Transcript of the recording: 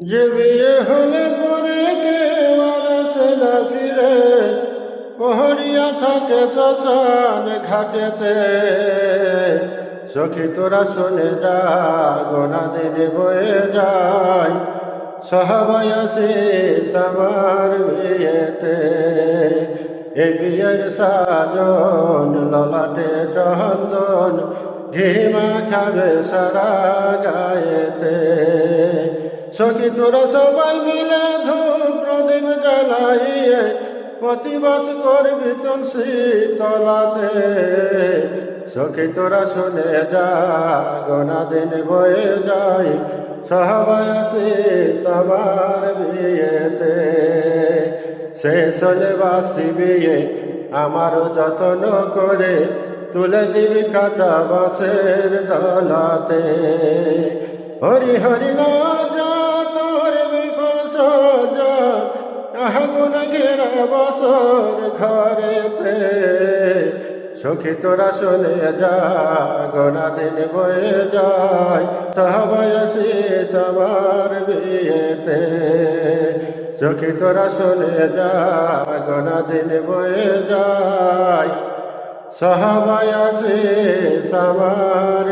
যে বিয়ে হলে পরে কেউ না ফিরে? পহরিয়া থাকে শ্মশান ঘাটেতে। সখী তোরা শুনে যা, গোনা দিনে বয়ে যায়। সহাবাই আসিস আমার বিয়েতে। এ বিয়ের সাজন ললাটে চন্দন, ঘিমা খাবে সারা গায়েতে। সখী তোরা সবাই মিলে ধূপ প্রদীপ জ্বালাইয়ে প্রতিবাস করবি তুলসী তলাতে। সখী তোরা শুনে যা গোনা দিন বয়ে সবাই আসিস আমার বিয়েতে। শেষ হলে বাসি বিয়ে আমারও যত্ন করে তুলে দিবি কাঁচা বাঁশের দলাতে হরি হরি না বসর ঘরেতে সখী তোরা শুনে যা, গোনা দিন বয়ে যায়। আসিস আমার বিয়েতে। সখী তোরা শুনে যা, গোনা দিন বয়ে যায়। সহাবাই আসিস আমার